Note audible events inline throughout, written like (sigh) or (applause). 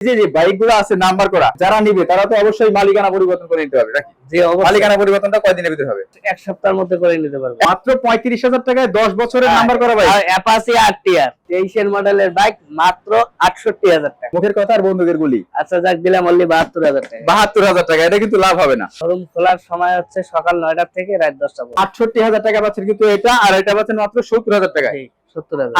যে যে আছে নাম্বার করা যারা নিবে তারা তো অবশ্যই মালিকানা পরিবর্তন করে নিতে হবে নাকি? যে মালিকানা পরিবর্তনটা কয়দিনের ভিতরে হবে? এক সপ্তাহের মধ্যে করে নিতে পারবে। মাত্র পঁয়ত্রিশ হাজার টাকায় দশ বছরের নাম্বার করা বাইক? অ্যাপাসি আর টিআর তেইশের মডেলের বাইক মাত্র আটষট্টি হাজার টাকা। মুখের কথা আর বন্দুকের গুলি। আচ্ছা যাক দিলাম অনলি বাহাত্তর হাজার টাকা। বাহাত্তর হাজার টাকা এটা কিন্তু লাভ হবে না। শোরুম খোলার সময় হচ্ছে সকাল নয়টা থেকে রাত দশটা আটষট্টি হাজার টাকা পাচ্ছেন কিন্তু এটা আর এটা পাচ্ছেন মাত্র সত্তর হাজার হাজার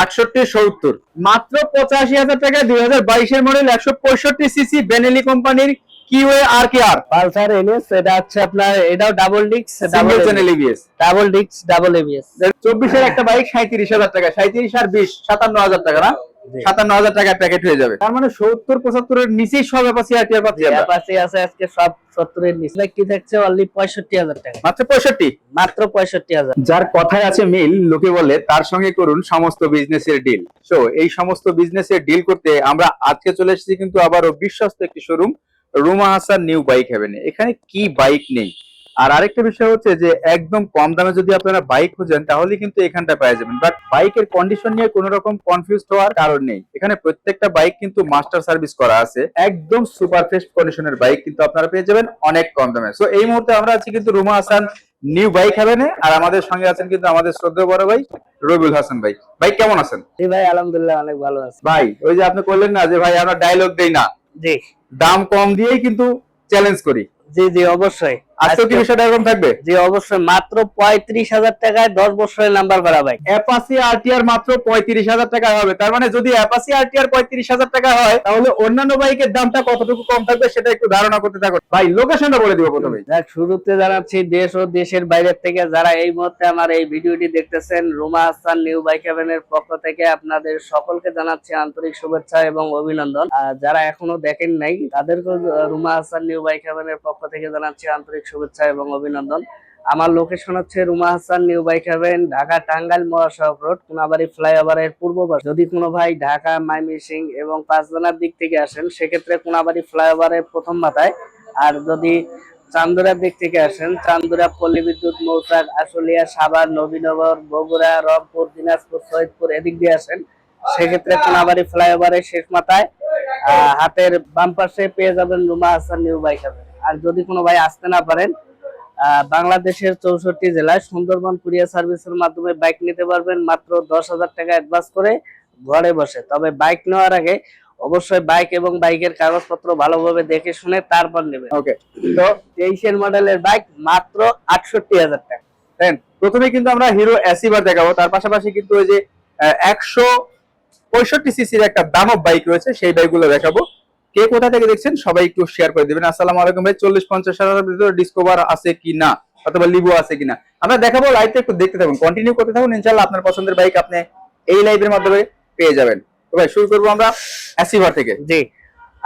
আটষট্টি সত্তর। মাত্র পঁচাশি হাজার টাকা দুই হাজার বাইশের মডেল একশো পঁয়ষট্টি সিসি বেনেলি কোম্পানির কিউএ আর কে আর। পালসার এনএস এটা হচ্ছে আপনার এটাও ডাবল ডিক্স সিঙ্গেল চ্যানেল ইবিএস ডাবল ডিক্স ডাবল এবিএস চব্বিশের একটা বাইক সাঁত্রিশ হাজার টাকা সাঁত্রিশ আর বিশ সাতান্ন হাজার টাকা না। সাতান্ন হাজার টাকায় প্যাকেট হয়ে যাবে। তার মানে সত্তর পঁচাত্তরের নিচেই সব অ্যাপাসি আর টিআর পাচ্ছি অ্যাপাসি আছে আজকে সব সত্তরের নিচে। কি থাকছে অনলি পঁয়ষট্টি হাজার টাকা। মাত্র পঁয়ষট্টি? মাত্র পঁয়ষট্টি হাজার। যার কথায় আছে মিল লোকে বলে তার সঙ্গে করুন সমস্ত বিজনেসের ডিল সো এই সমস্ত বিজনেসের ডিল করতে আমরা আজকে চলে এসেছি কিন্তু আবারও বিশ্বস্ত একটি showroom Ruma Hasan new bike হেভেনে এখানে কি বাইক নেই? আর আরেকটা বিষয় হচ্ছে যে একদম কম দামে যদি আপনারা বাইক খুঁজেন তাহলে কিন্তু এখানটা পেয়ে যাবেন। বাট বাইকের কন্ডিশন নিয়ে কোনো রকম কনফিউজ হওয়ার কারণ নেই। এখানে প্রত্যেকটা বাইক কিন্তু মাস্টার সার্ভিস করা আছে। একদম সুপার ফ্রেশ কন্ডিশনের বাইক কিন্তু আপনারা পেয়ে যাবেন অনেক কম দামে। সো এই মুহূর্তে আমরা আছি কিন্তু রুমা হাসান নিউ বাইক হেভেনে আর আমাদের সঙ্গে আছেন কিন্তু আমাদের শ্রদ্ধেয় বড় ভাই রবিউল হাসান ভাই। ভাই কেমন আছেন? জি ভাই আলহামদুলিল্লাহ অনেক ভালো আছে। ভাই ওই যে আপনি করলেন না যে ভাই আমরা ডায়লগ দেই না। জি। দাম কম দিয়েই কিন্তু চ্যালেঞ্জ করি। জি জি অবশ্যই। আজকেও কি বিষয়টা এরকম থাকবে? জি অবশ্যই। মাত্র পঁয়ত্রিশ হাজার টাকায় দশ বছরের নাম্বার করা বাইক অ্যাপাসি আরটিআর মাত্র পঁয়ত্রিশ হাজার টাকা হবে। তার মানে যদি অ্যাপাসি আরটিআর পঁয়ত্রিশ হাজার টাকা হয় তাহলে অন্যান্য বাইকের দামটা কতটুকু কম থাকবে সেটা একটু ধারণা করতে থাকো ভাই লোকেশনটা বলে দিব প্রথমে। যাক শুরুতে জানাচ্ছি দেশ ও দেশের বাইরের থেকে যারা এই মুহূর্তে আমার এই ভিডিওটি দেখতেছেন রুমা হাসান নিউ বাইক হেভেনের পক্ষ থেকে আপনাদের সকলকে জানাচ্ছি আন্তরিক শুভেচ্ছা এবং অভিনন্দন। আর যারা এখনও দেখেন নাই তাদেরকেও রুমা হাসান নিউ বাইক হেভেনের পক্ষ থেকে জানাচ্ছি আন্তরিক শুভেচ্ছা এবং অভিনন্দন। আমার লোকেশন হচ্ছে Ruma Hasan new bike heaven Dhaka Tangail মহাসড়ক রোড কোনাবাড়ি ফ্লাইওভারের পূর্ব পাশে। যদি কোনো ভাই ঢাকা, মাইমিসিং এবং পাঁচজনের দিক থেকে আসেন, সেক্ষেত্রে কোনাবাড়ি ফ্লাইওভারের প্রথম মাথায়। আর যদি চান্দুরার দিক থেকে আসেন, চান্দুরা পল্লী বিদ্যুৎ, মৌচাক, আশুলিয়া, সাভার, নবীনগর, বগুড়া, রংপুর, দিনাজপুর, সৈয়দপুর এদিক দিয়ে আসেন, সেক্ষেত্রে কোনাবাড়ি ফ্লাইওভারের শেষ মাথায় হাতের বাম পাশে পেয়ে যাবেন Ruma Hasan new bike heaven আর যদি কোনো ভাই আসতে না পারেন আহ, বাংলাদেশের চৌষট্টি জেলায় সুন্দরবন কুরিয়ার সার্ভিসের মাধ্যমে বাইক নিতে পারবেন মাত্র দশ হাজার টাকা অ্যাডভান্স করে ঘরে বসে। তবে বাইক নেওয়ার আগে অবশ্যই বাইক এবং বাইকের কাগজপত্র ভালোভাবে দেখে শুনে তারপর নেবেন। ওকে তো তেইশের মডেলের বাইক মাত্র আটষট্টি হাজার টাকা। প্রথমে কিন্তু আমরা হিরো অ্যাসিভার দেখাবো। তার পাশাপাশি কিন্তু ওই যে একশো পঁয়ষট্টি সিসির একটা দানব বাইক রয়েছে সেই বাইকগুলো দেখাবো। কে কোথা থেকে দেখছেন সবাই একটু শেয়ার করে দিবেন। আসসালামু আলাইকুম ভাই, চল্লিশ পঞ্চাশ হাজারের ভিতরে ডিসকভার আছে কি না অথবা লিবো আছে কিনা? আমরা দেখাবো লাইভটা একটু দেখতে থাকুন। কন্টিনিউ করতে থাকুন ইনশাল্লাহ আপনার পছন্দের বাইক আপনি এই লাইভের মাধ্যমে পেয়ে যাবেন। ভাই, শুরু করব আমরা অ্যাসিভার থেকে। জি,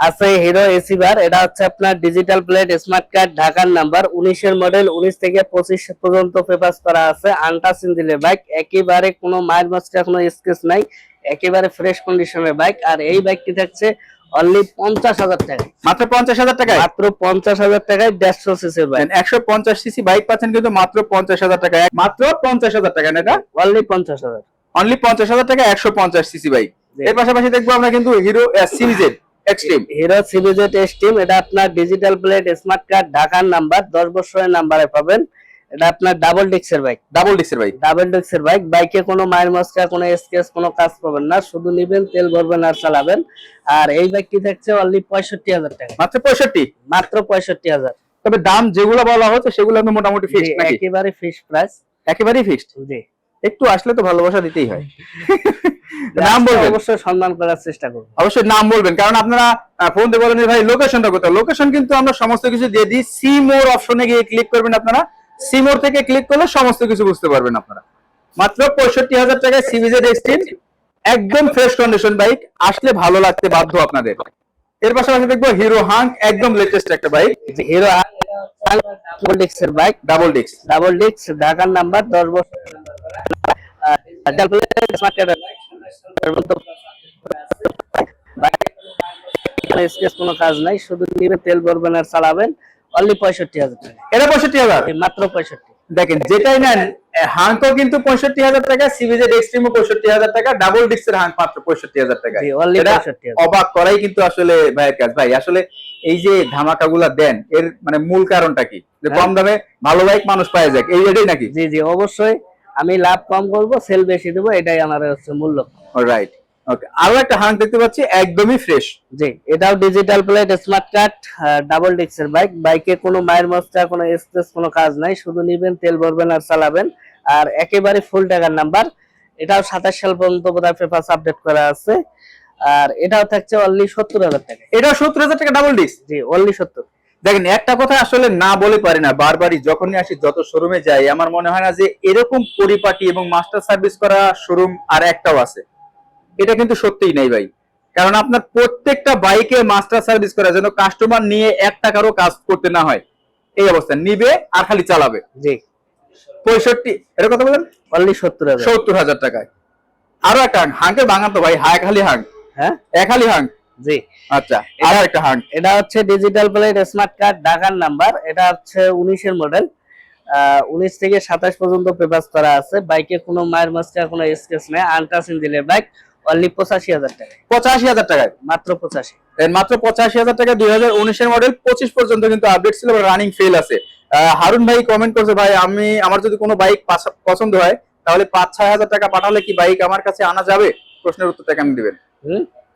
আছে হিরো এটা হচ্ছে আপনার ডিজিটাল প্লেট স্মার্ট কার্ড ঢাকার নাম্বার উনিশের মডেল উনিশ থেকে পঁচিশ পর্যন্ত করা আছে। আনটাচ ইঞ্জিনের বাইক একেবারে কোনো মাইল মাস্টার কোনো স্কেচ নাই, একেবারে ফ্রেশ কন্ডিশনের বাইক আর এই বাইকটি থাকছে অনলি পঞ্চাশ হাজার টাকা মাত্র পঞ্চাশ হাজার টাকায়? মাত্র পঞ্চাশ হাজার টাকায় দেড়শো সিসির বাইক একশো পঞ্চাশ সিসি বাইক পাচ্ছেন কিন্তু মাত্র পঞ্চাশ হাজার টাকা মাত্র পঞ্চাশ হাজার টাকা না এটা? অনলি পঞ্চাশ হাজার। অনলি পঞ্চাশ হাজার টাকা একশো পঞ্চাশ সিসি বাইক এর পাশাপাশি দেখব আমরা কিন্তু হিরো সিরিজের এক্সট্রিম হিরো সিরিজের স্টিম এটা আপনার ডিজিটাল প্লেট স্মার্ট কার্ড ঢাকার নাম্বার দশ বছরের নাম্বারে পাবেন। এটা আপনার ডাবল ডিক্সের বাইক ডাবল ডিক্সের বাইক ডাবল ডিক্সের বাইক বাইকে কোনো মায়ের মস্কা কোনো স্কেচ কোনো কাজ পাবেন না। শুধু নিবেন তেল ভরবেন আর চালাবেন। আর এই বাইকটি থাকছে অনলি পঁয়ষট্টি হাজার টাকা। মাত্র পঁয়ষট্টি? মাত্র পঁয়ষট্টি হাজার। তবে দাম যেগুলো বলা হচ্ছে সেগুলো কিন্তু মোটামুটি একেবারে ফিক্স প্রাইস একেবারেই ফিক্সড জি। একটু আসলে তো ভালোবাসা দিতেই হয়। (laughs) নাম বলবেন? অবশ্যই সম্মান করার চেষ্টা করব। অবশ্যই নাম বলবেন কারণ আপনারা ফোন দিয়ে বলেন ভাই লোকেশনটা কোথায়? লোকেশন কিন্তু আমরা সমস্ত কিছু দিয়ে দিই। সি মোর অপশনে গিয়ে ক্লিক করবেন আপনারা। সি মোর থেকে ক্লিক করলে সমস্ত কিছু বুঝতে পারবেন আপনারা। মাত্র পঁয়ষট্টি হাজার টাকায় সিবিজেড এক্সট্রিম একদম ফ্রেশ কন্ডিশন বাইক আসলে ভালো লাগতে বাধ্য আপনাদের। এর পাশাপাশি দেখব হিরো হাঙ্ক একদম লেটেস্ট একটা বাইক হিরো ডাবল ডিক্সের বাইক ডাবল ডিস্ক ডাবল ডিক্স ঢাকার নাম্বার দশ বছর। কোনো কাজ নাই শুধু নিবে তেল ভরবেন আর চালাবেন। অনলি টাকা। এটা এই মাত্র পঁয়ষট্টি। দেখেন যেটাই নেন হাঙ্কও কিন্তু পঁয়ষট্টি হাজার টাকা সিবিজেড এক্সট্রিমও পঁয়ষট্টি হাজার টাকা ডাবল ডিক্সের হাঙ্ক মাত্র পঁয়ষট্টি হাজার টাকা। জি অনলি এটা পঁয়ষট্টি হাজার। অবাক করাই কিন্তু আসলে ভাইয়ের কাজ। ভাই আসলে এই যে ধামাকাগুলা দেন এর মানে মূল কারণটা কি? যে কম দামে ভালো বাইক মানুষ পাওয়া যায়। এই এটাই নাকি? জি জি অবশ্যই। আমি লাভ কম করব সেল বেশি দেবো এটাই আমার হচ্ছে মূল্য রাইট ওকে আরও একটা হাঙ্ক দেখতে পাচ্ছি একদমই ফ্রেশ জি এটাও digital plate smart card double ডিক্সের bike বাইকে কোনো মায়ের মস্তা কোনো স্পেস কোনো কাজ নাই। শুধু নিবেন তেল ভরবেন আর চালাবেন। আর একেবারে ফুল টাকার নাম্বার এটাও সাতাশ সাল পর্যন্ত বোধহয় পেপার আপডেট করা আছে। আর এটাও থাকছে অনলি সত্তর হাজার টাকা। এটা সত্তর হাজার টাকা ডাবল ডিস্ক জি অনলি সত্তর। দেখেন একটা কথা আসলে না বলে পারি না। বারবারই যখনই আসি যত শোরুমে যাই আমার মনে হয় না যে এরকম পরিপাটি এবং মাস্টার সার্ভিস করা শোরুম আর একটাও আছে। এটা কিন্তু সত্যিই নাই ভাই। কারণ আপনার প্রত্যেকটা বাইকে মাস্টার সার্ভিস করা যেন কাস্টমার নিয়ে এক টাকারও কাজ করতে না হয়। এই অবস্থা নিবে আর খালি চালাবে। জি। পঁয়ষট্টি এটা কথা বলেন অনলি সত্তর হাজার। সত্তর হাজার টাকায়। আরও একটা হাঙ্ক হাঙ্কে বাঙান তো ভাই হায় খালি হাঙ্ক হ্যাঁ? এক খালি হাঙ্ক জি। আচ্ছা আরও একটা হাঙ্ক এটা হচ্ছে ডিজিটাল প্লেট স্মার্ট কার্ড ঢাকার নাম্বার এটা হচ্ছে উনিশের মডেল উনিশ থেকে সাতাশ পর্যন্ত পেপার করা আছে। বাইকে কোনো মায়ের মাস্টার কোনো স্কেচ নেই। আনটাস ইঞ্জিনের বাইক অনলি পঁচাশি হাজার টাকা পঁচাশি হাজার টাকায়? মাত্র পঁচাশি। এর মাত্র পঁচাশি হাজার টাকা দুই হাজার উনিশের মডেল পঁচিশ পর্যন্ত কিন্তু আপডেট ছিল রানিং ফেল আছে। হারুন ভাই কমেন্ট করছে ভাই আমি আমার যদি কোনো বাইক পছন্দ হয় তাহলে পাঁচ ছয় হাজার টাকা পাঠালে কি বাইক আমার কাছে আনা যাবে? প্রশ্নের উত্তরটা কেমন দিবেন।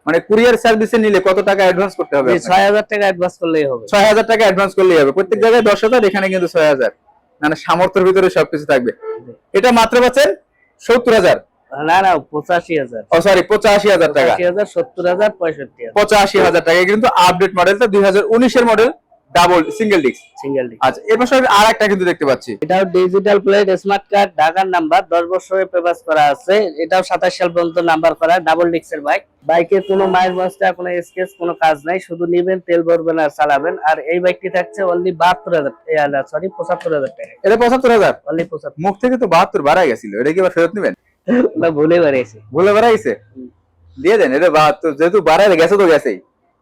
মানে কুরিয়ার সার্ভিসে নিলে কত টাকা অ্যাডভান্স করতে হবে জি, ছয় হাজার টাকা অ্যাডভান্স করলেই হবে। ছয় হাজার টাকা অ্যাডভান্স করলেই হবে। প্রত্যেক জায়গায় দশ হাজার এখানে কিন্তু ছয় হাজার। মানে সামর্থ্যের ভিতরে সবকিছু থাকবে। এটা মাত্র পাচ্ছেন সত্তর হাজার। না না পঁচাশি হাজার। ও সরি পঁচাশি হাজার টাকা। হাজার সত্তর হাজার পঁয়ষট্টি পঁচাশি হাজার টাকা। কিন্তু আপডেট মডেলটা দুই হাজার উনিশের model double single disc single D আচ্ছা এর পাশে আর একটা কিন্তু দেখতে পাচ্ছি। এটাও ডিজিটাল প্লেট স্মার্ট কার্ড ঢাকার নাম্বার বছরের করা আছে। এটাও সাতাশ সাল পর্যন্ত নাম্বার করা ডাবল ডিক্সের বাইক বাইকে কোনো মাইল কোনো স্কেচ কোনো কাজ নাই। শুধু নিবেন তেল ভরবেন আর চালাবেন। আর এই বাইকটি থাকছে অনলি বাহাত্তর হাজার সরি পঁচাত্তর হাজার টাকা। এটা অনলি মুখ থেকে তো বাহাত্তর বাড়াই গেছিল। এটা কি আবার ফেরত নেবেন? না ভুলে দিয়ে দেন এটা বাহাত্তর যেহেতু গেছে তো গেছেই।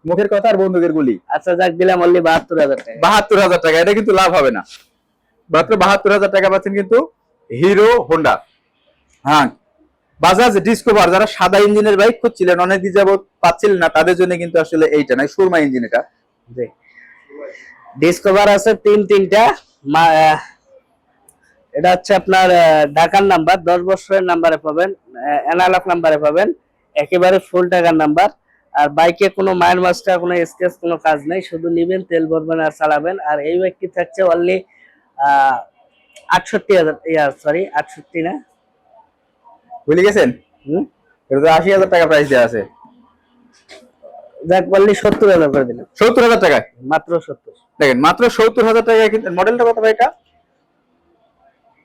মুখের কথা আর বন্দুকের গুলি। আচ্ছা যাক দিলাম অনলি বাহাত্তর হাজার টাকা। বাহাত্তর হাজার টাকা এটা কিন্তু লাভ হবে না। মাত্র বাহাত্তর হাজার টাকা পাচ্ছেন কিন্তু হিরো হোন্ডা। হ্যাঁ বাজাজ ডিসকভার যারা সাদা ইঞ্জিনের বাইক খুঁজছিলেন অনেকদিন যাবত পাচ্ছিলেন না তাদের জন্য কিন্তু আসলে এইটা নাই সুরমা ইঞ্জিন এটা। ডিসকভার আছে তিন তিনটা এটা হচ্ছে আপনার ঢাকার নাম্বার দশ বছরের নাম্বারে পাবেন অ্যানালগ নাম্বারে পাবেন একেবারে ফুল টাকার নাম্বার আর বাইকে কোনো মায়ের মাস্টার কোনো স্কেচ কোনো কাজ নেই শুধু নিবেন তেল ভরবেন আর চালাবেন। আর এই বাইকটি থাকছে অনলি আটষট্টি হাজার ইয়া সরি আটষট্টি না? ভুলে গেছেন? হুম? এটা তো আশি হাজার টাকা প্রাইস দেওয়া আছে। যাক বললি সত্তর হাজার করে দিলাম। সত্তর হাজার টাকায়? মাত্র সত্তর। দেখেন মাত্র সত্তর হাজার টাকায় কিন্তু মডেলটা কত ভাই এটা?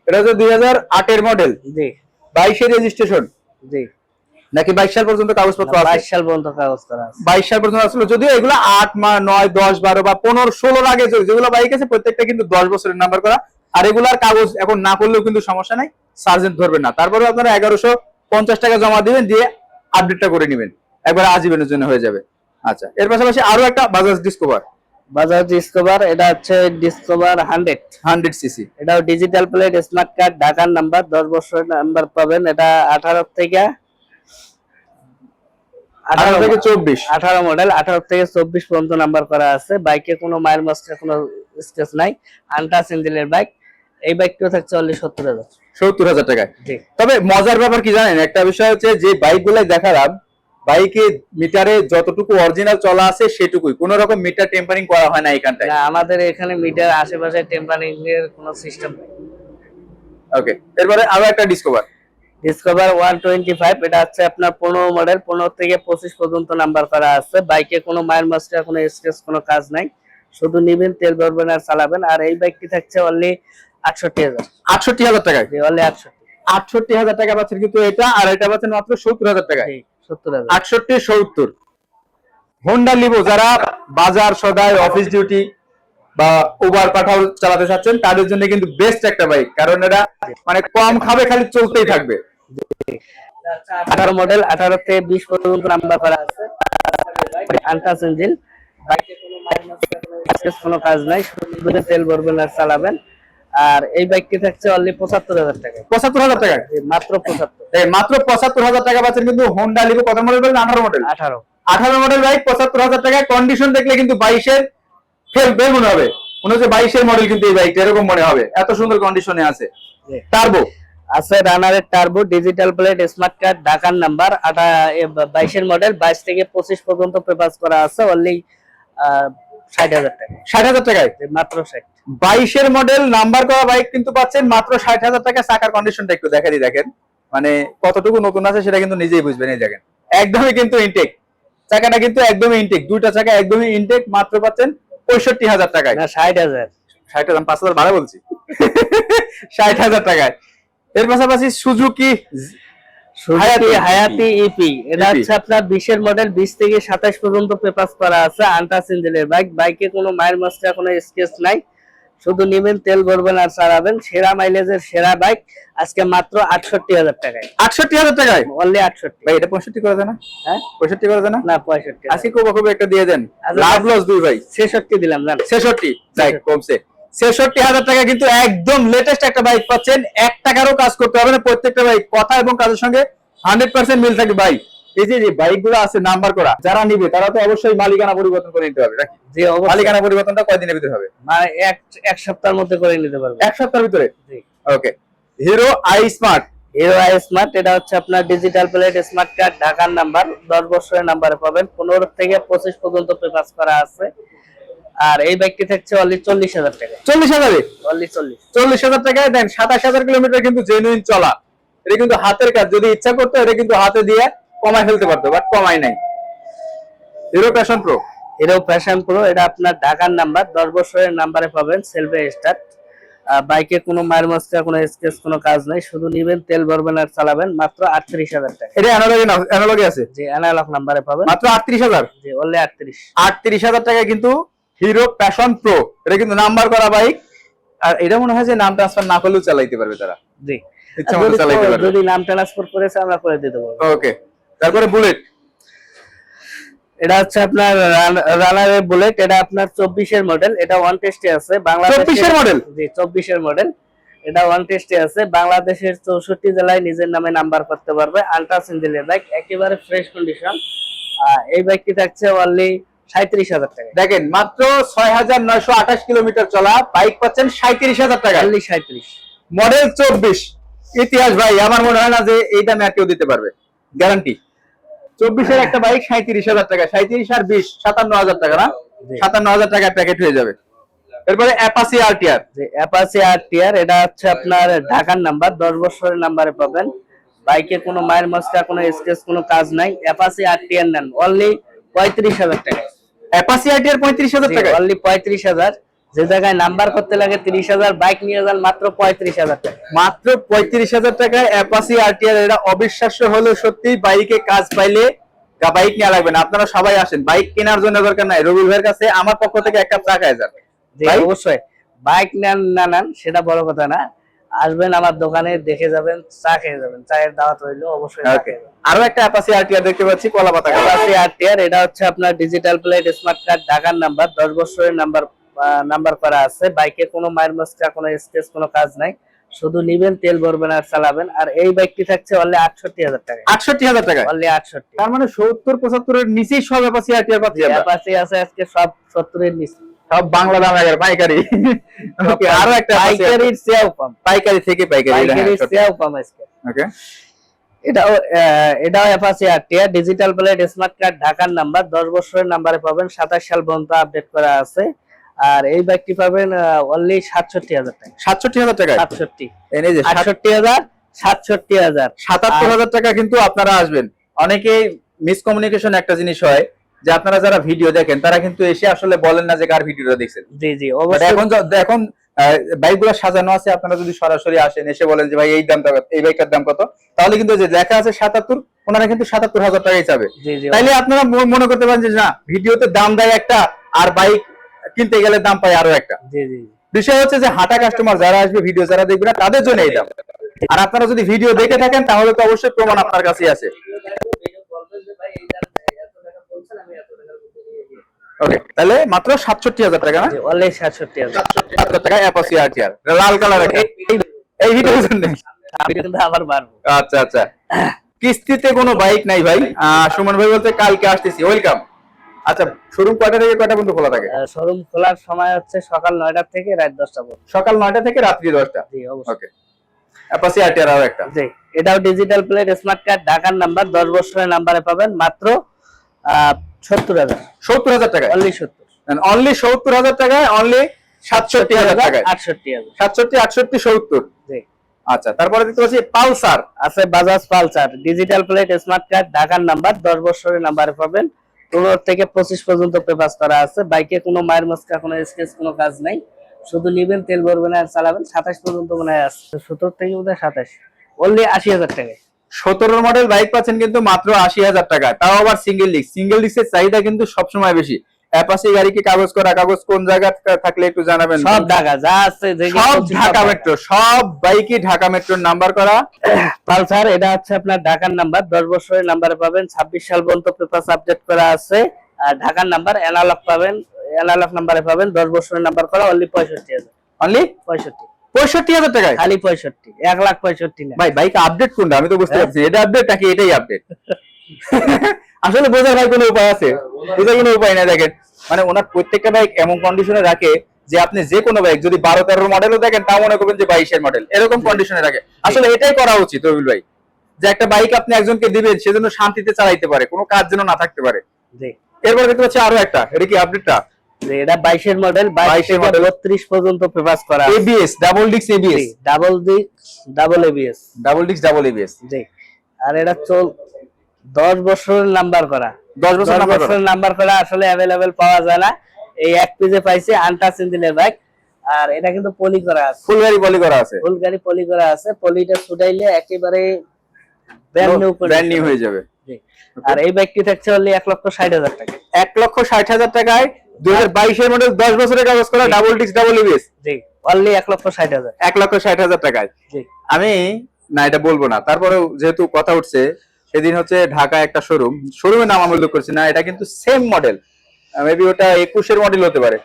এটা হচ্ছে দুই হাজার আটের মডেল জি। বাইশের রেজিস্ট্রেশন জি। নাকি বাইশ সাল পর্যন্ত কাগজপত্র বাইশ সাল পর্যন্ত কাগজ করা বাইশ সাল পর্যন্ত আসলে যদিও এগুলো আট মা নয় দশ বারো বা পনেরো ষোলোর আগে যেগুলো বাইক আছে প্রত্যেকটা কিন্তু দশ বছরের নাম্বার করা। আর এগুলার কাগজ এখন না করলেও কিন্তু সমস্যা নাই। সার্জেন্ট ধরবেন না। তারপরে আপনারা এগারোশো পঞ্চাশ টাকা জমা দিবেন দিয়ে আপডেটটা করে নেবেন। একবার আজীবনের জন্য হয়ে যাবে। আচ্ছা এর পাশাপাশি আরও একটা বাজাজ ডিসকভার বাজাজ ডিসকভার এটা হচ্ছে ডিসকভার হান্ড্রেড। Hundred CC. এটাও ডিজিটাল প্লেট স্মার্ট কার্ড ঢাকার নাম্বার দশ বছরের নাম্বার পাবেন। এটা আঠারো থেকে আঠারো থেকে চব্বিশ। আঠারো মডেল আঠারো থেকে চব্বিশ পর্যন্ত নাম্বার করা আছে। বাইকে কোনো মাইল মাস্টার কোনো স্টেজ নাই। আনটাস ইঞ্জিনের বাইক। এই বাইকটিও থাকছে অনলি সত্তর হাজার। সত্তর হাজার টাকায়। তবে মজার ব্যাপার কি জানেন? একটা বিষয় হচ্ছে যে বাইক গুলাই দেখালাম বাইকে মিটারে যতটুকু অরিজিনাল চলা আছে সেটুকুই। কোন রকম মিটার টেম্পারিং করা হয় না এখানটায় না আমাদের এখানে মিটার আশেপাশে টেম্পারিং এর কোনো সিস্টেম নেই। ওকে এরপরে আরও একটা Discover Discover one twenty five এটা হচ্ছে আপনার পনেরো মডেল পনেরো থেকে পঁচিশ পর্যন্ত নাম্বার করা আছে। বাইকে কোনো মাইল মাস্টার কোনো স্কেচ কোনো কাজ নাই। শুধু নিবেন তেল ভরবেন আর চালাবেন। আর এই বাইকটি থাকছে অনলি আটষট্টি হাজার। আটষট্টি হাজার টাকায়? অনলি আটষট্টি। আটষট্টি হাজার টাকা পাচ্ছেন কিন্তু এটা আর এটা পাচ্ছেন মাত্র সত্তর হাজার হাজার আটষট্টি সত্তর। হোন্ডা লিভো যারা বাজার সদায় অফিস ডিউটি বা উবার পাঠাও চালাতে চাচ্ছেন তাদের জন্য কিন্তু বেস্ট একটা বাইক কারণ এটা মানে কম খাবে খালি চলতেই থাকবে। আঠারো মডেল আঠারো থেকে বিশ পর্যন্ত নাম্বার করা আছে। আন্টাস ইঞ্জিন কোনো কাজ নাই শুধু তেল ভরবেন আর চালাবেন। আর এই বাইকটি থাকছে অনলি পঁচাত্তর হাজার টাকা। পঁচাত্তর হাজার টাকা? মাত্র পঁচাত্তর। মাত্র পঁচাত্তর হাজার টাকা পাচ্ছেন কিন্তু হোন্ডা লিভো কত মডেল বললেন আঠারো মডেল আঠারো। আঠারো মডেল বাইক পঁচাত্তর হাজার টাকা। কন্ডিশন দেখলে কিন্তু বাইশের ফেল বের মনে হবে। মনে হচ্ছে বাইশের মডেল কিন্তু এই বাইকটা এরকম মনে হবে। এত সুন্দর কন্ডিশনে আছে। টার্বো আছে রানারের Turbo digital plate smart card ঢাকার নাম্বার আটা বাইশের মডেল বাইশ থেকে পঁচিশ পর্যন্ত পেপাস করা আছে। অনলি ষাট হাজার টাকা। ষাট হাজার টাকায়? মাত্র ষাট। বাইশের মডেল নাম্বার করা বাইক কিন্তু পাচ্ছেন মাত্র ষাট হাজার টাকা চাকার কন্ডিশনটা একটু দেখা দিই দেখেন। মানে কতটুকু নতুন আছে সেটা কিন্তু নিজেই বুঝবেন এই দেখেন। একদমই কিন্তু ইনটেক চাকাটা কিন্তু একদমই ইনটেক দুইটা চাকা একদমই ইনটেক মাত্র পাচ্ছেন পঁয়ষট্টি হাজার টাকায়। না ষাট হাজার। ষাট হাজার পাঁচ হাজার ভাড়া বলছি। (laughs) ষাট হাজার টাকায়। এর পাশাপাশি সুজুকি হায়াতি হায়াতি। হায়াতি ইপি। এটা হচ্ছে আপনার বিশের মডেল বিশ থেকে সাতাশ পর্যন্ত পেপাস করা আছে আন্টাস ইঞ্জিনের বাইক বাইকে কোনো মায়ের মাস্টার কোনো স্কেচ নাই। শুধু নিবেন তেল ভরবেন আর চালাবেন। সেরা মাইলেজের সেরা বাইক আজকে মাত্র আটষট্টি হাজার টাকায়। আটষট্টি হাজার টাকায়? অনলি আটষট্টি। ভাই এটা পঁয়ষট্টি করে দেয় না? হ্যাঁ? পঁয়ষট্টি করে দেয় না? না পঁয়ষট্টি। আজকে খুব খুব একটা দিয়ে দেন। আচ্ছা, লাভ লস দুই ভাই। ছেষট্টি দিলাম জান। ছেষট্টি। বাইক কমছে। ছেষট্টি হাজার টাকা কিন্তু একদম লেটেস্ট একটা বাইক পাচ্ছেন। এক টাকারও কাজ করতে হবে না প্রত্যেকটা বাইক কথা এবং কাজের সঙ্গে হান্ড্রেড পার্সেন্ট মিল থাকবে বাইক এই যে যে বাইকগুলো আছে নাম্বার করা যারা নিবে তারা তো অবশ্যই মালিকানা পরিবর্তন করে নিতে হবে নাকি? অবশ্যই। মালিকানা পরিবর্তনটা কয়দিনের ভিতরে হবে? মানে এক এক সপ্তাহের মধ্যে করে নিতে পারবে। এক সপ্তাহের ভিতরে? Okay Hero i smart Hero i smart এটা হচ্ছে আপনার ডিজিটাল প্লেট স্মার্ট কার্ড ঢাকার নাম্বার দশ বছরের নাম্বারে পাবেন। পনেরো থেকে পঁচিশ পর্যন্ত পেপাস করা আছে। আর এই বাইকটি থাকছে অনলি চল্লিশ হাজার টাকা। চল্লিশ হাজারে অনলি চল্লিশ। চল্লিশ হাজার টাকায় দেন সাতাশ হাজার কিলোমিটার কিন্তু জেনুইন চলা। এটা কিন্তু হাতের কাজ যদি ইচ্ছা করতো এটা কিন্তু হাতে দিয়ে কমায় ফেলতে পারতো বাট কমাই নাই। Hero Passion Pro Hero Passion Pro এটা আপনার ঢাকার নাম্বার দশ বছরের নাম্বারে পাবেন সেলফে স্টার্ট বাইকে কোনো মায়ের মস্কা কোনো স্কেচ কোনো কাজ নাই শুধু নিবেন তেল ভরবেন আর চালাবেন মাত্র আটত্রিশ হাজার টাকা। এটা অ্যানালগে অ্যানালগে আছে? যে অ্যানালগ নাম্বারে পাবেন। মাত্র আটত্রিশ হাজার? জি অনলি আটত্রিশ। আটত্রিশ হাজার টাকায় কিন্তু হিরো প্যাশন প্রো এটা কিন্তু নাম্বার করা বাইক আর এটা মনে হয় যে নাম ট্রান্সফার না করলেও চালাইতে পারবে তারা। জি। ইচ্ছা মতো যদি- চালাইতে পারবে। যদি নাম ট্রান্সফার করেছে আমরা করে দিতে পারব। ওকে তারপরে বুলেট এটা হচ্ছে আপনার রানারের বুলেট এটা আপনার চব্বিশের মডেল এটা ওয়ান টেস্টে আছে। বাংলাদেশের 24 এর model? জি চব্বিশের মডেল এটা ওয়ান টেস্টে আছে। বাংলাদেশের চৌষট্টি জেলায় নিজের নামে নাম্বার করতে পারবে। আলট্রাস ইঞ্জিনের বাইক একেবারে ফ্রেশ কন্ডিশন এই বাইকটি থাকছে অনলি সাঁত্রিশ হাজার টাকা। দেখেন মাত্র ছয় হাজার নয়শো আঠাশ কিলোমিটার চলা বাইক পাচ্ছেন সাঁত্রিশ হাজার টাকা। সাঁত্রিশ। মডেল চব্বিশ। ইতিহাস ভাই আমার মনে হয় না যে এই দামে আর কেউ দিতে পারবে। গ্যারান্টি। চব্বিশের একটা বাইক সাঁত্রিশ হাজার টাকা সাঁত্রিশ আর বিশ সাতান্ন হাজার টাকা না? সাতান্ন হাজার টাকায় প্যাকেট হয়ে যাবে। এরপরে অ্যাপাসি আরটিআর যে অ্যাপাচি আর টিয়ার এটা হচ্ছে আপনার ঢাকার নাম্বার দশ বছরের নাম্বারে পাবেন। বাইকে কোনো মায়ের মস্কা কোনো স্কেচ কোনো কাজ নাই। অ্যাপাচি আর টিয়ার নেন অনলি পঁয়ত্রিশ হাজার টাকা। আরটিআর পঁয়ত্রিশ হাজার টাকা অনলি পঁয়ত্রিশ হাজার। যে জায়গায় নাম্বার করতে লাগে তিরিশ হাজার বাইক নিয়ে যান মাত্র পঁয়ত্রিশ হাজার টাকা। মাত্র পঁয়ত্রিশ হাজার টাকায় অ্যাপাসি আরটিআর এটা অবিশ্বাস্য হলেও সত্যি বাইকে কাজ পাইলে গা- বাইক নেওয়া লাগবে না। আপনারা সবাই আসেন। বাইক কেনার জন্য দরকার নাই। রবিউল ভাইয়ের কাছে আমার পক্ষ থেকে এক কাপ চা খায় যান। জি অবশ্যই। বাইক নেন না নেন সেটা বড় কথা না। আসবেন আমার দোকানে দেখে যাবেন চা খেয়ে যাবেন। চায়ের দাওয়াত রইল অবশ্যই। আরও একটা অ্যাপাসি আরটিআর দেখতে পাচ্ছি কলা পাতা কালার। অ্যাপাচি আর টিয়ার এটা হচ্ছে আপনার ডিজিটাল প্লেট স্মার্ট কার্ড ঢাকার নাম্বার দশ বছরের নাম্বার নাম্বার করা আছে। বাইকে কোনো মায়ের মস্কা কোনো স্কেচ কোনো কাজ নাই। শুধু নিবেন তেল ভরবেন আর চালাবেন। আর এই বাইকটি থাকছে অনলি আটষট্টি হাজার টাকা আটষট্টি হাজার টাকা অনলি আটষট্টি। তার মানে সত্তর পঁচাত্তরের নিচেই সব অ্যাপাসি আরটিআর পাচ্ছি। অ্যাপাচি আছে আজকে সব সত্তরের নিচে। সব বাংলা দাম এগারো পাইকারি। ওকে আরও একটা পাইকারির চেয়েও কম। পাইকারি থেকে পাইকারি চেয়েও কম আজকে। ওকে এটাও আহ, এটাও Apache R TR digital plate smart card ঢাকার নাম্বার দশ বছরের নাম্বারে পাবেন। সাতাশ সাল পর্যন্ত আপডেট করা আছে। আর এই বাইকটি পাবেন অনলি সাতষট্টি হাজার টাকা। সাতষট্টি হাজার টাকা সাতষট্টি। এই যে সাত- আটষট্টি হাজার সাতষট্টি হাজার। সাতাত্তর হাজার টাকা কিন্তু আপনারা আসবেন। অনেকে মিসকমিউনিকেশন একটা জিনিস হয় যে আপনারা যারা ভিডিও দেখেন তারা কিন্তু এসে আসলে বলেন না যে কার ভিডিওটা দেখছেন। জি জি অবশ্যই। এখন এখন বাইকগুলো সাজানো আছে আপনারা যদি সরাসরি আসেন এসে বলেন যে ভাই এই দামটা কত, এই বাইকটার দাম কত? তাহলে কিন্তু যে লেখা আছে সাতাত্তর ওনারা কিন্তু সাতাত্তর হাজার টাকাই চাবে। তাইলে আপনারা মনে করতে পারেন যে না ভিডিওতে দাম দেয় একটা আর বাইক কিনতে গেলে দাম পায় আরও একটা। বিষয় হচ্ছে যে হাঁটা কাস্টমার যারা আসবে ভিডিও যারা দেখবে না তাদের জন্য এই দাম। আর আপনারা যদি ভিডিও দেখে থাকেন তাহলে তো অবশ্যই প্রমাণ আপনার কাছেই আছে। ওকে তাহলে মাত্র সাতষট্টি হাজার টাকা না? অনলি সাতষট্টি হাজার। সাতষট্টি টাকা অ্যাপাসি আরটিআর লাল কালার এই ভিডিওর জন্য। আমি কিন্তু আবার বাড়বো। আচ্ছা আচ্ছা। কিস্তিতে কোনো বাইক নাই ভাই। সুমন ভাই বলতে কালকে আসতেছি। ওয়েলকাম আচ্ছা শোরুম কয়টা থেকে কয়টা পর্যন্ত খোলা থাকে? শোরুম খোলার সময় হচ্ছে সকাল নয়টা থেকে রাত দশটা পর্যন্ত। সকাল নয়টা থেকে রাত্রি দশটা? জি অবশ্যই। ওকে অ্যাপাসি আরটিআর আরও একটা। জি এটাও ডিজিটাল প্লেট স্মার্ট কার্ড ঢাকার নাম্বার দশ বছরের নাম্বারে পাবেন। মাত্র সত্তর হাজার। সত্তর হাজার টাকা অনলি সত্তর। অনলি সত্তর হাজার টাকায় অনলি সাতষট্টি হাজার টাকায়? আটষট্টি হাজার। সাতষট্টি আটষট্টি সত্তর? আচ্ছা তারপরে দেখতে পাচ্ছি পালসার। আছে Bajaj Pulsar digital plate smart card ঢাকার নাম্বার দশ বছরের নাম্বারে পাবেন। পনেরো থেকে পঁচিশ পর্যন্ত পেপার করা আছে। বাইকে কোনো মায়ের মস্কা কোনো স্কেচ কোনো কাজ নাই। শুধু নিবেন তেল ভরবেন আর চালাবেন। সাতাশ পর্যন্ত মনে হয় আছে। সত্তর থেকে বোধ হয় সাতাশ। অনলি আশি হাজার টাকায়। সতেরো মডেল বাইক পাচ্ছেন কিন্তু মাত্র আশি হাজার টাকা তাও আবার সিঙ্গেল ডিস্ক সিঙ্গেল ডিস্কের চাহিদা কিন্তু সবসময় বেশি। অ্যাপাসি গাড়ি কি কাগজ করা? কাগজ কোন জায়গা থাকলে একটু জানাবেন? সব ঢাকা যা আছে সব ঢাকা মেট্রো সব বাইকই ঢাকা মেট্রোর নাম্বার করা। পালসার এটা হচ্ছে আপনার ঢাকার নাম্বার দশ বছরের নাম্বারে পাবেন। ছাব্বিশ সাল পর্যন্ত পেপার আপডেট করা আছে। আর ঢাকার নাম্বার অ্যানালগ পাবেন। অ্যানালগ নাম্বারে পাবেন। দশ বছরের নাম্বার করা অনলি পঁয়ষট্টি হাজার। অনলি পঁয়ষট্টি। পঁয়ষট্টি হাজার টাকায়? খালি পঁয়ষট্টি এক লাখ পঁয়ষট্টি ভাই বাইক আপডেট কোনটা? আমি তো বুঝতে হ্যাঁ? পারছি এটা আপডেট নাকি এটাই আপডেট (laughs) আসলে বোঝার ভাই কোনো উপায় আছে? বোঝার কোনো উপায় নাই দেখেন। মানে ওনার প্রত্যেকটা বাইক এমন কন্ডিশনে রাখে যে আপনি যে কোনো বাইক যদি বারো তেরোর মডেলও দেখেন তাও মনে করবেন যে বাইশের মডেল এরকম কন্ডিশনে রাখে। আসলে এটাই করা উচিত রবিল ভাই। যে একটা বাইক আপনি একজনকে দিবেন সেজন্য শান্তিতে চালাইতে পারে কোনো কাজ যেন না থাকতে পারে। এরপর দেখতে পাচ্ছি আরও একটা এটা কি আপডেটটা এটা বাইশের মডেল 22 এর মডেল model। বত্রিশ পর্যন্ত পেপার করা এবিএস ডাবল ডিক্স এবিএস ডাবল দি ডাবল এবিএস ডাবল ডিক্স ডাবল এবিএস জি আর এটা চল দশ বছরের নাম্বার করা। দশ বছর দশ নাম্বার করা। বছরের নাম্বার করা আসলে অ্যাভেলেবেল পাওয়া যায় না। এই এক পিজে পাইছে আনটাচ ইঞ্জিনের বাইক আর এটা কিন্তু পলি করা আছে। ফুল গাড়ি বলি করা আছে। ফুল গাড়ি পলি করা আছে। পলিটা ছুটাইলে একেবারে ব্র্যান্ড নিউ ব্র্যান্ড নিউ হয়ে যাবে। আর এই বাইকটি থাকছে অনলি এক লক্ষ ষাট হাজার টাকা। এক লক্ষ ষাট হাজার টাকায় দুই হাজার বাইশের মডেল দশ বছরের কাগজ করা ডাবল ডিক্স ডাবল এবিএস জি অনলি এক লক্ষ ষাট হাজার। এক লক্ষ ষাট হাজার টাকায়। জি। আমি না এটা বলব না। তারপরেও যেহেতু কথা উঠছে সেদিন হচ্ছে ঢাকা একটা শোরুম শোরুমের নাম আমি উল্লেখ করছি না এটা কিন্তু সেম মডেল মেবি ওটা একুশের মডেল হতে পারে।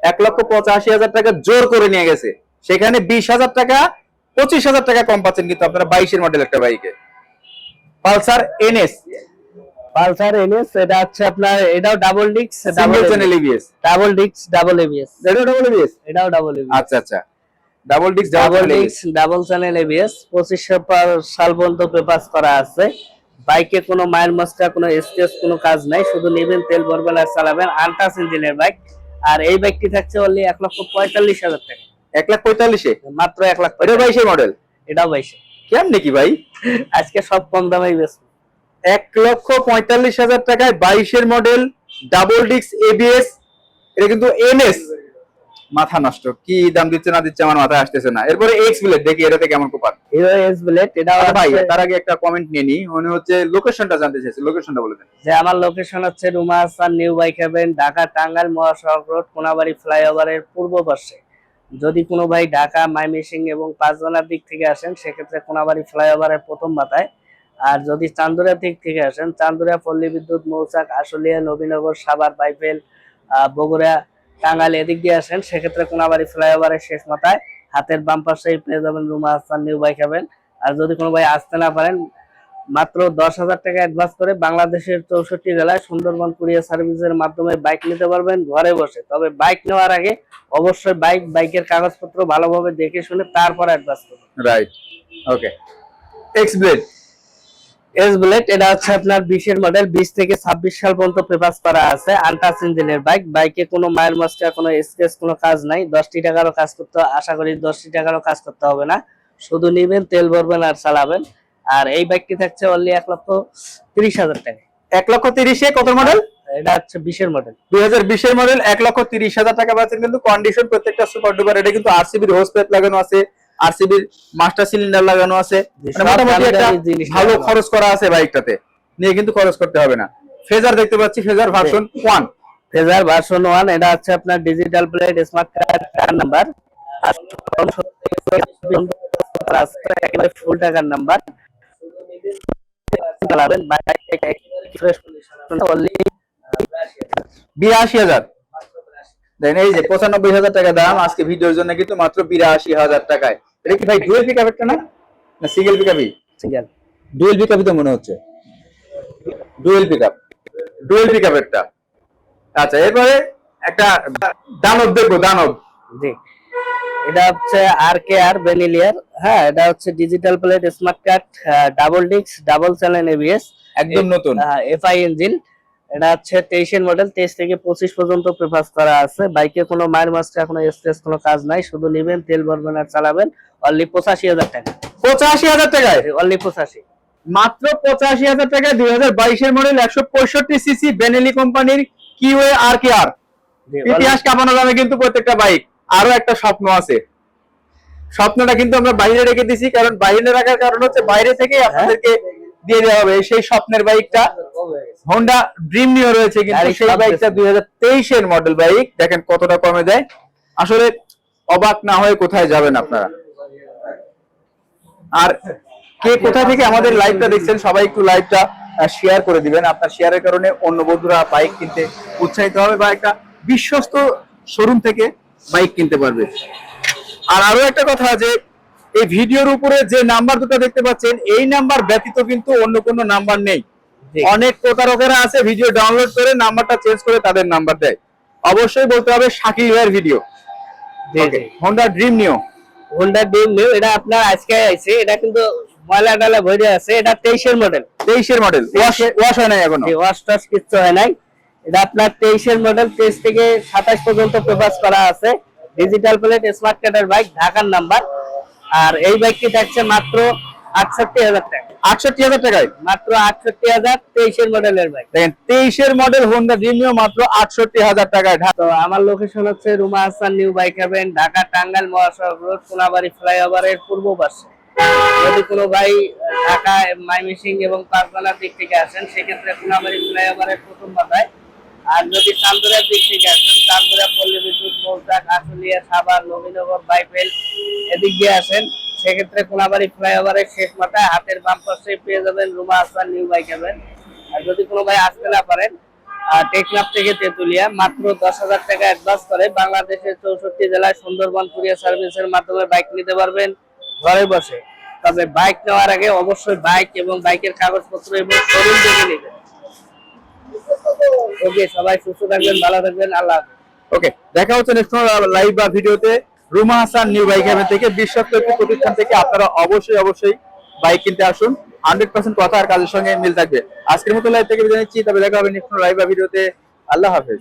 এক লক্ষ পঁচাশি হাজার টাকা জোর করে নিয়ে গেছে। সেখানে বিশ হাজার টাকা পঁচিশ হাজার টাকা কম পাচ্ছেন কিন্তু আপনারা বাইশের মডেল একটা বাইকে। পালসার এনএস পালসার এনএস এটা হচ্ছে আপনার এটাও ডাবল ডিক্স সিঙ্গেল চ্যানেল এবিএস ডাবল ডিক্স ডাবল এবিএস এটাও ডাবল এবিএস এটাও ডাবল এবিএস আচ্ছা আচ্ছা। ডাবল ডিস্ক ডাবল ডাবল ডিক্স ডাবল চ্যানেল এবিএস পঁচিশশো সাল পর্যন্ত পেপার করা আছে। বাইকে কোনো মায়ের মস্কা কোনো স্কেচ কোনো কাজ নাই। শুধু নেবেন তেল ভরবেন আর চালাবেন। আলট্রাস ইঞ্জিনের বাইক। আর এই বাইকটি থাকছে অনলি এক লক্ষ পঁয়তাল্লিশ হাজার টাকা। এক লাখ পঁয়তাল্লিশে? মাত্র এক লাখ এটা বাইশের মডেল এটাও বাইশে কেমন নাকি ভাই? আজকে সব কম দামেই বেশ এক লক্ষ পঁয়তাল্লিশ হাজার টাকায় বাইশের মডেল ডাবল ডিক্স এবিএস এটা কিন্তু এনএস মাথা নষ্ট কি দাম দিচ্ছে না দিচ্ছে আমার মাথায় আসতেছে না। এরপরে এক্স বিলেট দেখি এটাতে কেমন কোপার। হিরো এস বুলেট এটাও আচ্ছা ভাই তার আগে একটা কমেন্ট নিয়ে নি মনে হচ্ছে লোকেশনটা জানতে চাইছে লোকেশনটা বলে দেন। যে আমার লোকেশন হচ্ছে Ruma Hasan New Bike Heaven Dhaka Tangail মহাসড়ক রোড কোনাবাড়ি ফ্লাইওভারের পূর্ব পাশে। যদি কোনো ভাই ঢাকা মাইমিসিং এবং পাঁচজনের দিক থেকে আসেন সেক্ষেত্রে কোনাবাড়ি ফ্লাইওভারের প্রথম মাথায় আর যদি চান্দুরিয়া দিক থেকে আসেন চান্দুরিয়া পল্লী বিদ্যুৎ মৌচাক আশুলিয়া নবীনগর সাভার বাইফেল আহ, বগুড়া টাঙ্গাইল এদিক দিয়ে আসেন সেক্ষেত্রে কোনাবাড়ি ফ্লাইওভারের শেষ মাথায় হাতের বাম পাশেই পেয়ে যাবেন Ruma Hasan New Bike Heaven আর যদি কোনো ভাই আসতে না পারেন মাত্র দশ হাজার টাকা অ্যাডভান্স করে বাংলাদেশের চৌষট্টি জেলায় সুন্দরবন কুরিয়ার সার্ভিসের মাধ্যমে বাইক নিতে পারবেন ঘরে বসে। তবে বাইক নেওয়ার আগে অবশ্যই বাইক বাইকের কাগজপত্র ভালোভাবে দেখে শুনে তারপর অ্যাডভান্স করবেন right okay X Blade S Bullet এটা হচ্ছে আপনার বিশের মডেল বিশ থেকে ছাব্বিশ সাল পর্যন্ত পেপার করা আছে আলট্রাস ইঞ্জিনের বাইক বাইকে কোনো মায়ের মাস্টার কোনো স্কেচ কোনো কাজ নাই দশটি টাকারও কাজ করতে আশা করি দশটি টাকারও কাজ করতে হবে না শুধু নিবেন তেল ভরবেন আর চালাবেন আর এই বাইকটি থাকছে অনলি এক লক্ষ তিরিশ হাজার টাকা এক লক্ষ তিরিশে কত মডেল এটা হচ্ছে বিশের মডেল দুই হাজার বিশের মডেল এক লক্ষ তিরিশ হাজার টাকা পাচ্ছেন কিন্তু কন্ডিশন প্রত্যেকটা সুপার ডুপার এটা কিন্তু আরসিবির হোস প্লেট লাগানো আছে আরসিবির মাস্টার সিলিন্ডার লাগানো আছে। মানে মোটামুটি একটা ভালো খরচ করা আছে বাইকটাতে। নিয়ে কিন্তু খরচ করতে হবে না। ফেজার দেখতে পাচ্ছি Fazer version one Fazer version one এটা হচ্ছে আপনার ডিজিটাল প্লেট স্মার্ট কার্ড কার নাম্বার ফুল টাকার নাম্বার বিরাশি হাজার। দেখেন এই যে পঁচানব্বই হাজার টাকা দাম আজকে ভিডিওর জন্য কিন্তু মাত্র বিরাশি হাজার টাকায়। এটা কি ভাই ডুয়েল পিক একটা না? না সিঙ্গেল পিক আপই সিঙ্গেল ডুয়েল পিক তো মনে হচ্ছে। Dual pick up dual pick একটা। আচ্ছা এরপরে একটা দানব দেখব দানব। জি। এটা হচ্ছে আর কে আর বেনিলিয়ার হ্যাঁ এটা হচ্ছে digital plate smart card double ডিক্স ডাবল চ্যানেল এবিএস একদম নতুন। এফআই ইঞ্জিন এটা হচ্ছে তেইশের মডেল তেইশ থেকে পঁচিশ পর্যন্ত প্রেফাস করা আছে। বাইকে কোনো মায়ের মাস্টার এখনও স্ট্রেস কোনো কাজ নাই শুধু নিবেন তেল ভরবেন আর চালাবেন। অনলি পঁচাশি হাজার টাকা। পঁচাশি হাজার টাকায়? অনলি পঁচাশি। মাত্র পঁচাশি হাজার টাকায় দুই হাজার বাইশের মডেল একশো পঁয়ষট্টি সিসি বেনেলি কোম্পানির কিওয়ে আর কে আর ইতিহাস কামানো যাবে কিন্তু প্রত্যেকটা বাইক আরও একটা স্বপ্ন আছে। স্বপ্নটা কিন্তু আমরা বাইরে রেখে দিছি কারণ বাইরে রাখার কারণ হচ্ছে বাইরে থেকে আপনাদেরকে দিয়ে দেওয়া হবে সেই স্বপ্নের বাইকটা হোন্ডা ড্রিম নিয়ে রয়েছে কিন্তু সেই বাইকটা দেশে। দুই হাজার তেইশের মডেল বাইক দেখেন কতটা কমে দেয় আসলে অবাক না হয়ে কোথায় যাবেন আপনারা? আর কে কোথা থেকে আমাদের লাইভটা দেখছেন সবাই একটু লাইভটা শেয়ার করে দিবেন। আপনার শেয়ারের কারণে অন্য বন্ধুরা বাইক কিনতে উৎসাহিত হবে বা একটা বিশ্বস্ত শোরুম থেকে বাইক কিনতে পারবে। আর আরও একটা কথা যে এই ভিডিওর উপরে যে নাম্বার দুটো দেখতে পাচ্ছেন এই নাম্বার ব্যতীত কিন্তু অন্য কোনো নাম্বার নেই। অনেক প্রতারকেরা আছে ভিডিও ডাউনলোড করে নাম্বারটা চেঞ্জ করে তাদের নাম্বার দেয়। অবশ্যই বলতে হবে শাকিল ভাইয়ের video. Honda Dream Neo Honda Dream Neo এটা আপনার আজকে আইছে এটা কিন্তু ময়লা ডালা ভরে আছে এটা তেইশের মডেল তেইশের মডেল ওয়াশ ওয়াশ হয় নাই এখনও। ওয়াশ টাশ কিচ্ছু হয় নাই। এটা আপনার তেইশের মডেল তেইশ থেকে সাতাশ পর্যন্ত পেপার করা আছে। ডিজিটাল প্লেট স্মার্ট কার্ডের বাইক ঢাকার নাম্বার আর এই বাইকটি থাকছে মাত্র আটষট্টি হাজার টাকা। আটষট্টি হাজার টাকায়? মাত্র আটষট্টি হাজার তেইশের মডেলের বাইক দেখেন তেইশের মডেল হোন্ডা ড্রিম মাত্র আটষট্টি হাজার টাকায় তো আমার লোকেশন হচ্ছে Ruma Hasan New Bike Heaven Dhaka Tangail মহাসড়ক রোড সোনাবাড়ি ফ্লাইওভারের পূর্ব পাশে। যদি কোনো ভাই ঢাকা মাইমিসিং এবং পাঁচবালার দিক থেকে আসেন সেক্ষেত্রে সোনাবাড়ি ফ্লাইওভারের প্রথম মাথায় আর যদি চান্দুরার দিক থেকে আসেন চান্দুরা পল্লী বিদ্যুৎ মৌচাক আশুলিয়া সাভার নবীনগর বাইপেল এদিক দিয়ে আসেন। সেক্ষেত্রে কোনাবাড়ি ফ্লাইওভারের শেষ মাথায় হাতের বাম পাশে পেয়ে যাবেন Ruma Hasan, New Bike Heaven আর যদি কোনো ভাই আসতে না পারেন টেকনাফ থেকে তেতুলিয়া, মাত্র দশ হাজার টাকা অ্যাডভান্স করে বাংলাদেশের চৌষট্টি জেলায় সুন্দরবন কুরিয়ার সার্ভিসের মাধ্যমে বাইক নিতে পারবেন ঘরে বসে। তবে বাইক নেওয়ার আগে অবশ্যই বাইক এবং বাইকের কাগজপত্র এবং শোরুম দেখে নেবেন। ওকে সবাই সুস্থ থাকবেন, ভালো থাকবেন, আল্লাহ ওকে দেখা হচ্ছে নেক্সট লাইভ বা ভিডিওতে Ruma Hasan New Bike Heaven থেকে বিশ্বস্ত একটি প্রতিষ্ঠান থেকে আপনারা অবশ্যই অবশ্যই বাইক কিনতে আসুন। হান্ড্রেড পার্সেন্ট কথা আর কাজের সঙ্গে মিল থাকবে। আজকের মতো লাইভ থেকে বিদায় নিচ্ছি। তবে দেখা হবে নেক্সট লাইভ বা ভিডিওতে আল্লাহ হাফেজ।